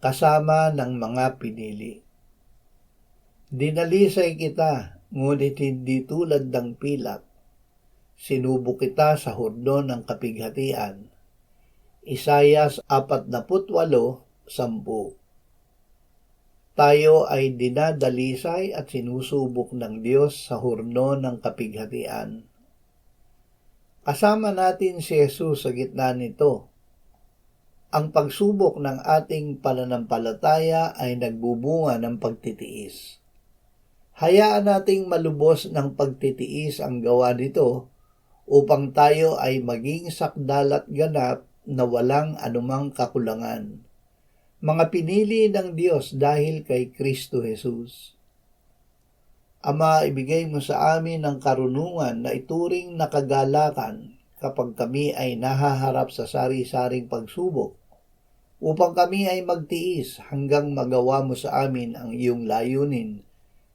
kasama ng mga pinili. Dinalisay kita, ngunit hindi tulad ng pilak. Sinubok kita sa hurdo ng kapighatian. Isayas 48, 10 Tayo ay dinadalisay at sinusubok ng Diyos sa hurno ng kapighatian. Kasama natin si Jesus sa gitna nito. Ang pagsubok ng ating pananampalataya ay nagbubunga ng pagtitiis. Hayaan nating malubos ng pagtitiis ang gawa nito upang tayo ay maging sakdal at ganap na walang anumang kakulangan. Mga pinili ng Diyos dahil kay Kristo Jesus. Ama, ibigay mo sa amin ang karunungan na ituring na kagalakan kapag kami ay nahaharap sa sari-saring pagsubok upang kami ay magtiis hanggang magawa mo sa amin ang iyong layunin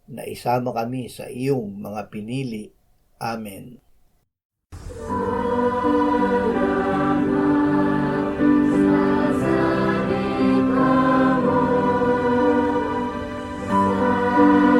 na isama kami sa iyong mga pinili. Amen. Thank you.